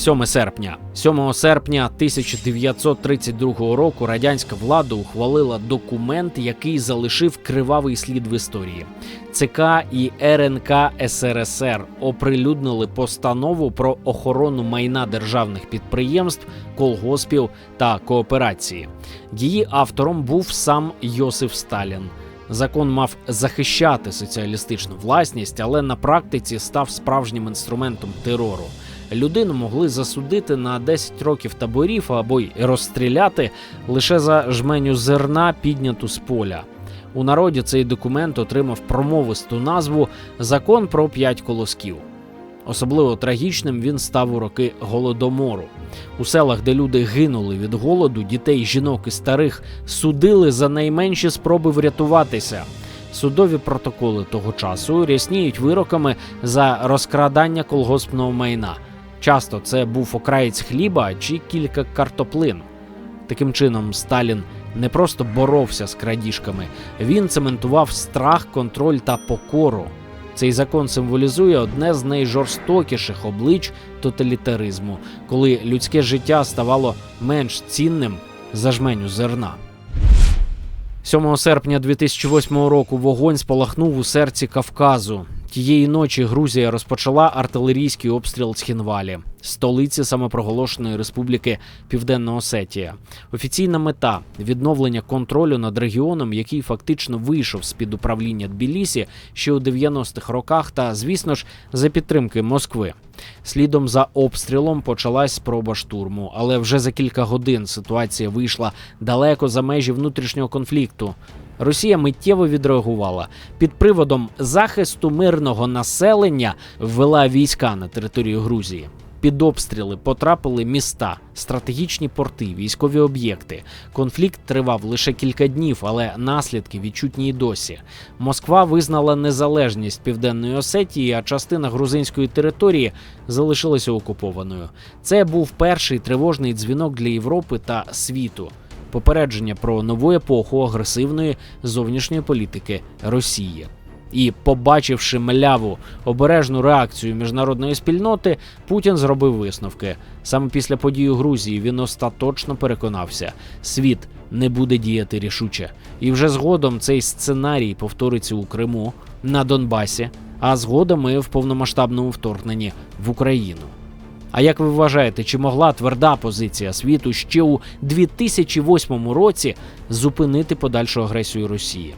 7 серпня. 7 серпня 1932 року радянська влада ухвалила документ, який залишив кривавий слід в історії. ЦК і РНК СРСР оприлюднили постанову про охорону майна державних підприємств, колгоспів та кооперації. Її автором був сам Йосиф Сталін. Закон мав захищати соціалістичну власність, але на практиці став справжнім інструментом терору. Людину могли засудити на 10 років таборів або й розстріляти лише за жменю зерна, підняту з поля. У народі цей документ отримав промовисту назву Закон про п'ять колосків. Особливо трагічним він став у роки голодомору. У селах, де люди гинули від голоду, дітей, жінок і старих судили за найменші спроби врятуватися. Судові протоколи того часу рясніють вироками за розкрадання колгоспного майна. Часто це був окраєць хліба чи кілька картоплин. Таким чином, Сталін не просто боровся з крадіжками, він цементував страх, контроль та покору. Цей закон символізує одне з найжорстокіших облич тоталітаризму, коли людське життя ставало менш цінним за жменю зерна. 7 серпня 2008 року вогонь спалахнув у серці Кавказу. Тієї ночі Грузія розпочала артилерійський обстріл Схінвалі, столиці самопроголошеної республіки Південна Осетія. Офіційна мета відновлення контролю над регіоном, який фактично вийшов з під управління Тбілісі ще у 90-х роках, та звісно ж за підтримки Москви. Слідом за обстрілом почалась спроба штурму, але вже за кілька годин ситуація вийшла далеко за межі внутрішнього конфлікту. Росія миттєво відреагувала під приводом захисту мирного населення ввела війська на територію Грузії. Під обстріли потрапили міста, стратегічні порти, військові об'єкти. Конфлікт тривав лише кілька днів, але наслідки відчутні й досі. Москва визнала незалежність південної Осетії, а частина грузинської території залишилася окупованою. Це був перший тривожний дзвінок для Європи та світу. Попередження про нову епоху агресивної зовнішньої політики Росії. І, побачивши мляву обережну реакцію міжнародної спільноти, Путін зробив висновки. Саме після подій у Грузії він остаточно переконався, світ не буде діяти рішуче. І вже згодом цей сценарій повториться у Криму, на Донбасі, а згодом і в повномасштабному вторгненні в Україну. А як ви вважаєте, чи могла тверда позиція світу ще у 2008 році зупинити подальшу агресію Росії?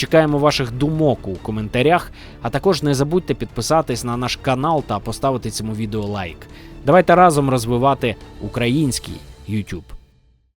Чекаємо ваших думок у коментарях, а також не забудьте підписатись на наш канал та поставити цьому відео лайк. Давайте разом розвивати український YouTube.